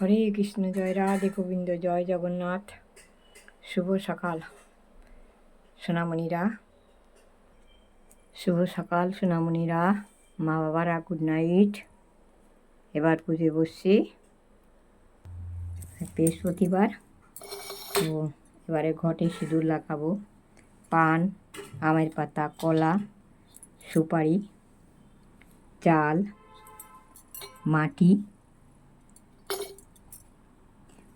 হরে কৃষ্ণ জয়, রাধে গোবিন্দ জয়, জগন্নাথ। শুভ সকাল, সোনামণিরা। শুভ সকাল, সোনামণিরা। মা বাবারা গুড নাইট এবার পুজো বসছি। বৃহস্পতিবার। তো এবারে ঘটে সিঁদুর লাগাবো। পান, আমের পাতা, কলা, সুপারি, চাল, মাটি।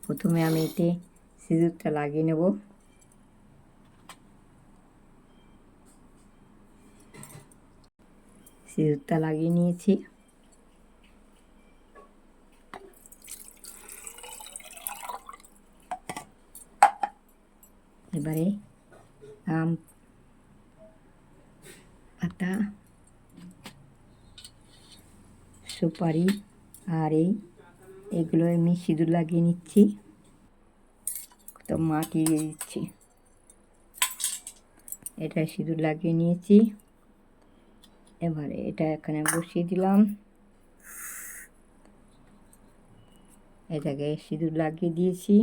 প্রথমে আমি এতে সিঁদুরটা লাগিয়ে নেব। সিঁদুরটা লাগিয়ে নিয়েছি। এবারে আম পাতা সুপারি আর এই এগুলো আমি সিঁদুর লাগিয়ে নিচ্ছি। তো মাটি দিয়ে দিচ্ছি। এটা সিঁদুর লাগিয়ে নিয়েছি। এবারে এটা এখানে বসিয়ে দিলাম। এটাকে সিঁদুর লাগিয়ে দিয়েছি।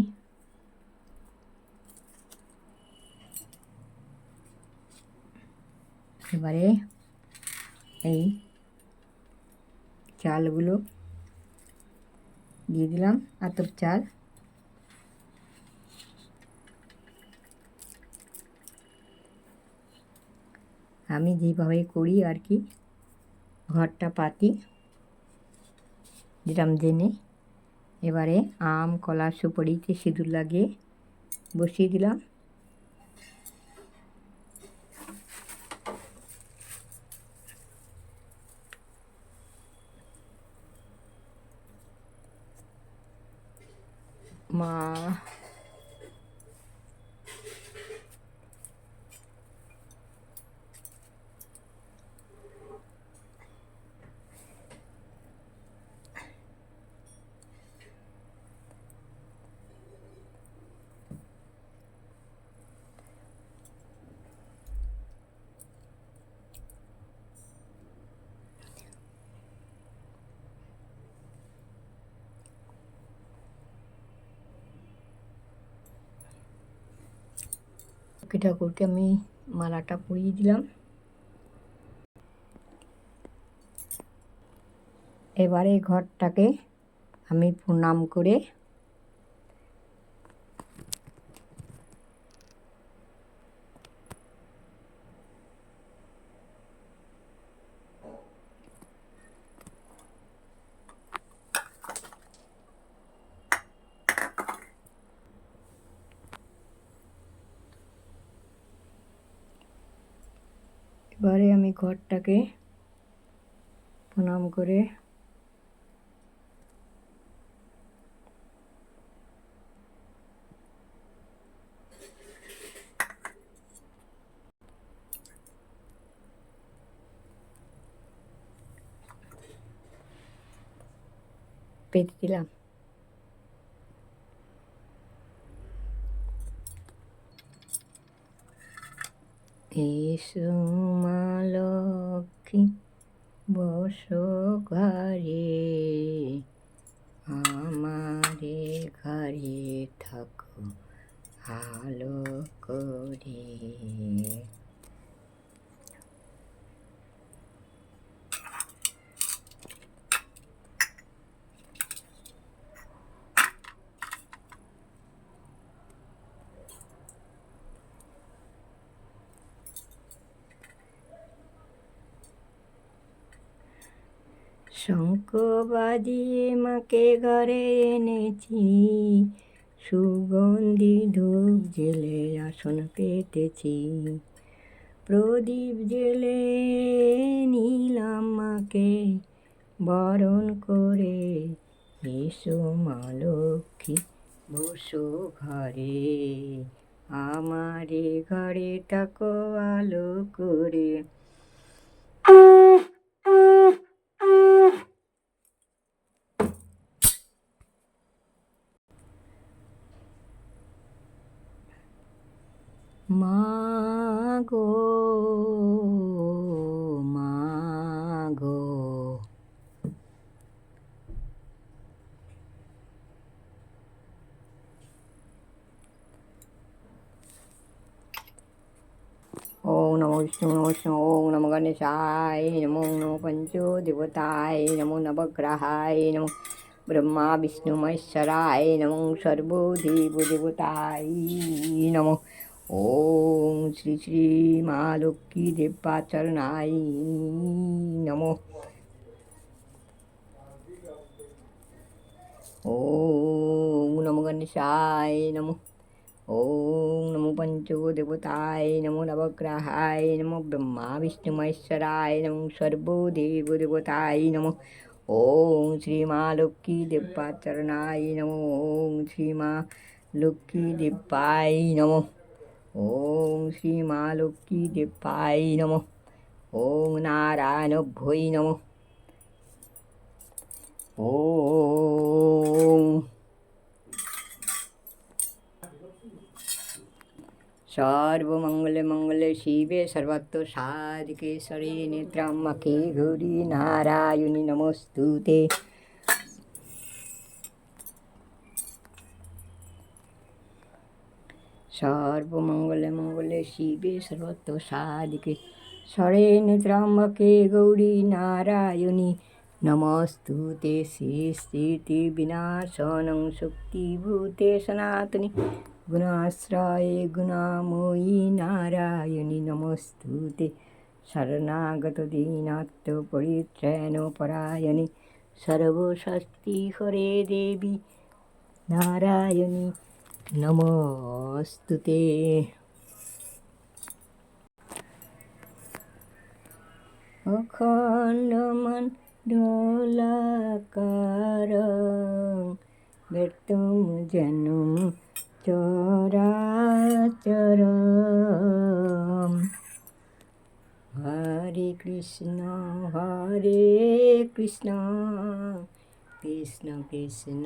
এবারে এই চালগুলো দিয়ে দিলাম আতর চাল। আমি যেভাবে করি আর কি, ঘরটা পাতি দিলাম জেনে। এবারে আম, কলা সুপারিতে সিঁদুর লাগিয়ে বসিয়ে দিলাম মা লক্ষ্মী ঠাকুরকে আমি মালাটা পরিয়ে দিলাম। এবারে ঘরটাকে আমি প্রণাম করে এবারে আমি ঘরটাকে প্রণাম করে পেতে দিলাম। এসো মা লক্ষ্মী বসো ঘরে। আমারে ঘরে থাকো ভালো করে। শঙ্খ মাকে ঘরে এনেছি। সুগন্ধি ধূপ জেলে আসন পেতেছি। প্রদীপ জেলে নিলাম মাকে, বরণ করে এসো মা লক্ষ্মী, বসো ঘরে। আমারে ঘরে টাকো আলো করে। মাগো মাগো ॐ नमो विष्णु नमो विष्णु ॐ नमो गणेशाय नमो नमो पञ्चदेवताय नमो नवग्रहाय नमो ब्रह्मा विष्णुमहेश्वराय नमो सर्वोधिदेवताय नमो সর্বদেবদেবতায় নমো ওং শ্রী শ্রী মা লক্ষ্মী দেবাচরণায় নমো। ওং নমো গণেশায় নমো। ওং নমো পঞ্চদেবতায় নমো নবগ্রহায় নমো ব্রহ্মা বিষ্ণু মহেশ্বরায় নমো সর্বদেবদেবতায় নমো। ওং শ্রীমা লক্ষ্মী দেবাচরণায় নমো। ওং শ্রীমা লক্ষ্মী দেবায় নমো। ওং শ্রীমা লক্ষ্মী দেবায় নমো। ওং নারায়ণ ভৈ নমো। ওং সর্বমঙ্গলে মঙ্গলে শিবে সর্বত্র সাধিকেশ্বরে নেত্রাম্মাকে গৌরী নারায়ণী নমস্তুতে। সর্বমঙ্গলে মঙ্গলে শিবে সর্বত্র সাধিকে। স্বরে নেত্রাম্বাকে গৌরী নারায়ণী। নমস্তুতে শ্রী স্থিতি বিনাশনং শক্তিভূতে সনাতনী। গুণাশ্রয়ে গুণাময়ী নারায়ণী নমস্তুতে শরণাগত দীনাত্ম পরিত্রাণ পরায়ণী। সর্বশক্তি হরে দেবী নারায়ণী। নমস্তুতে অখণ্ড মণ্ডলাকার ব্যর্তম জনম চরাচর হরে কৃষ্ণ হরে কৃষ্ণ কৃষ্ণ কৃষ্ণ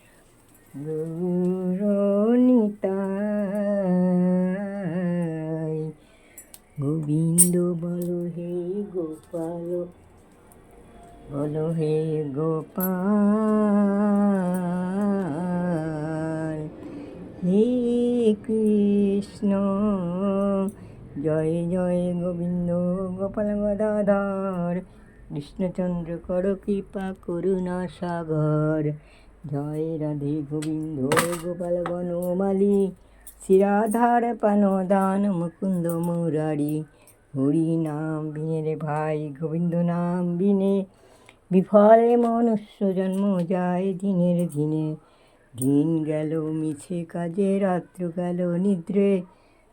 গৌরনিতাই। গোবিন্দ বল হে গোপাল, বলো হে গোপাল। হে কৃষ্ণ, জয় জয় গোবিন্দ গোপাল গদাধর। কৃষ্ণচন্দ্র কর কৃপা, করুণা সাগর। জয় রাধে গোবিন্দ, গোপাল বনমালী শ্রীরাধার পানদান মুকুন্দ মুরারি। হরি নাম বিনে রে ভাই, গোবিন্দ নাম বিনে। বিফলে মনুষ্য জন্ম যায় দিনের দিনে। দিন গেল, মিছে কাজে রাত্র গেল নিদ্রে।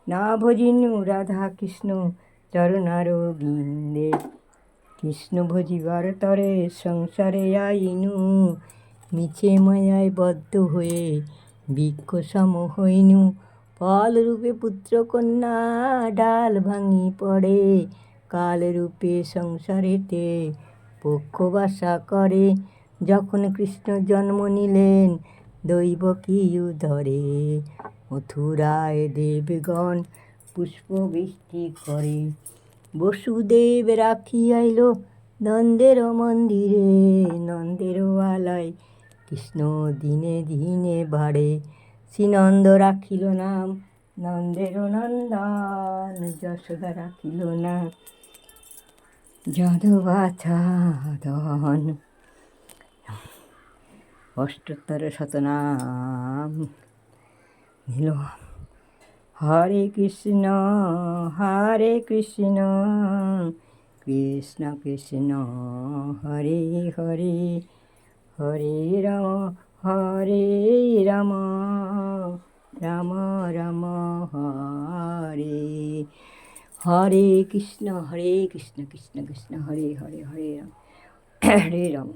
না ভজিনু রাধা কৃষ্ণ চরণার বিন্দে। কৃষ্ণ ভজিবার তরে সংসারে আইনু। মিছে মায়ায় বদ্ধ হয়ে বৃক্ষ সম হইনু। ফল রূপে পুত্র কন্যা ডাল ভাঙি পড়ে। কাল রূপে সংসারেতে পক্ষ বাসা করে। যখন কৃষ্ণ জন্ম নিলেন, দৈব কি ধরে। মথুরায় দেবগণ পুষ্প বৃষ্টি করে। বসুদেব রাখি আইল নন্দের মন্দিরে। নন্দের আলায় কৃষ্ণ দিনে দিনে বাড়ে। শ্রীনন্দ রাখিল নাম নন্দের নন্দন, যশোদা রাখিল না যদবাচাদন অষ্টোত্তর শতনাম। নিল। হরে কৃষ্ণ হরে কৃষ্ণ কৃষ্ণ কৃষ্ণ, হরে হরে। হরে রাম হরে রাম রাম রাম, হরে। হরে কৃষ্ণ হরে কৃষ্ণ কৃষ্ণ কৃষ্ণ, হরে হরে হরে রাম হরে রাম।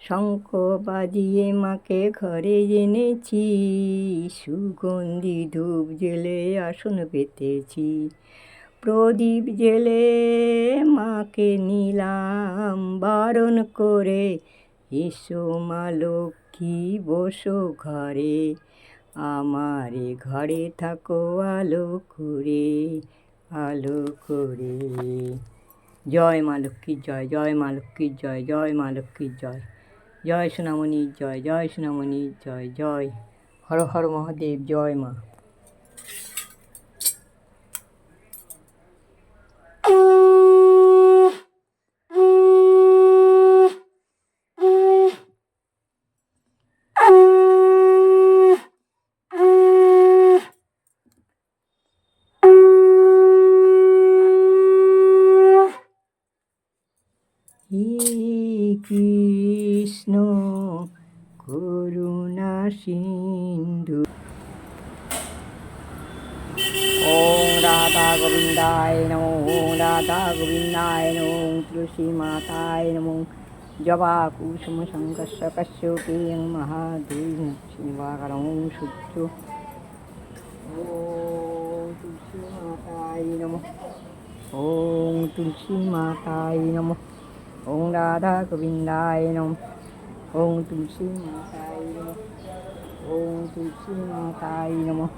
শঙ্খ বাজিয়ে মাকে ঘরে এনেছি, সুগন্ধি ধূপ জেলে আসন পেতেছি। প্রদীপ জেলে মাকে নিলাম, বারণ করে এসো মা লক্ষ্মী, বসো ঘরে। আমারে ঘরে থাকো, আলো করে আলো করে। জয় মা লক্ষ্মীর জয় জয় মা লক্ষ্মীর জয় জয় মা লক্ষ্মীর জয়। জয় সোনামণির জয় জয় সোনামণির জয় জয়। হর হর মহাদেব, জয় মা। কৃষ্ণ করুণা সিন্ধু। ওম রাধা গোবিন্দায় নমো রাধা গোবিন্দায় নমো তুলসী মাতায় নমো। জবা কুসুম সংকর্ষ কশ্যপেয়ং মহাদেব শিবাকরং সূর্য ওম তুলসী মাতায় নমো। ওম তুলসী মাতায় নমো। ওম রাধা গোবিন্দায় নমঃ ওম তুলসী মাতায় নমঃ ওম তুলসী মাতায় নমঃ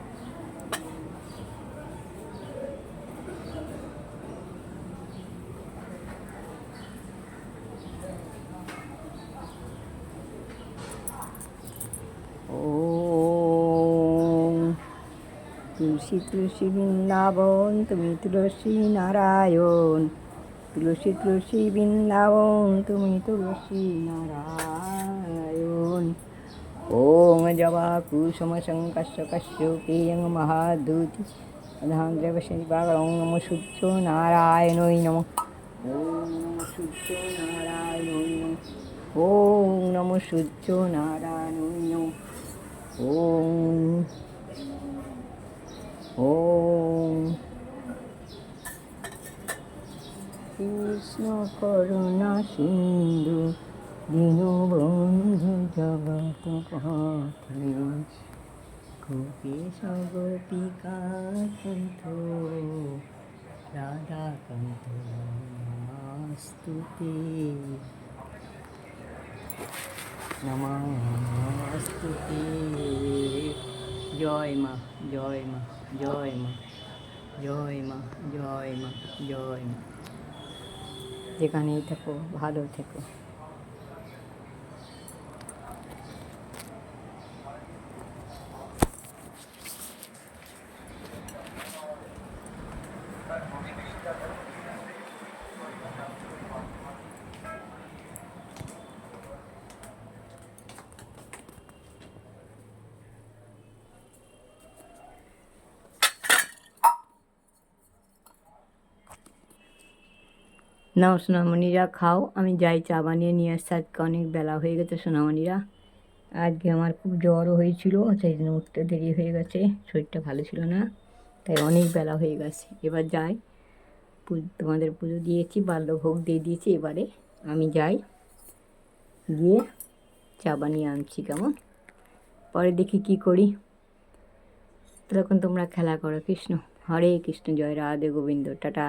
তুলসী তুলসী বৃন্দাবন তুমি তুলসী নারায়ণ তুলসী তুলসী বৃন্দাবন, তুমি তুলসী নারায়ণ। ওম জবা কুসুম শঙ্কর্ষ কশ্যপেয়ং মহাদূতি প্রধান দেব শিবাগরং নম সূর্য নারায়ণই নম। ওম সূর্য নারায়ণই ওম নম সূর্য নারায়ণই ওম ওম কৃষ্ণ করুণা সিন্ধু, দীনবন্ধু জগত গোপেশ গোপিকা কণ্ঠ রাধা কণ্ঠ নমস্তুতে। নমস্তুতে। জয় মা জয় মা জয় মা জয় মা জয় মা জয় মা। যেখানেই থেকো ভালো থেকো। নাও সোনামণিরা, খাও। আমি যাই, চা বানিয়ে নিয়ে আসছি। আজকে অনেক বেলা হয়ে গেছে সোনামণিরা। আজকে আমার খুব জ্বরও হয়েছিল সেই জন্য উঠতে দেরি হয়ে গেছে। শরীরটা ভালো ছিল না, তাই অনেক বেলা হয়ে গেছে। এবার যাই তোমাদের পুজো দিয়েছি, বাল্যভোগ দিয়ে দিয়েছি। এবারে আমি যাই, গিয়ে চা বানিয়ে আনছি কেমন? পরে দেখি কি করি। তখন তোমরা খেলা করো, কৃষ্ণ। হরে কৃষ্ণ, জয় রাধে গোবিন্দ, টাটা।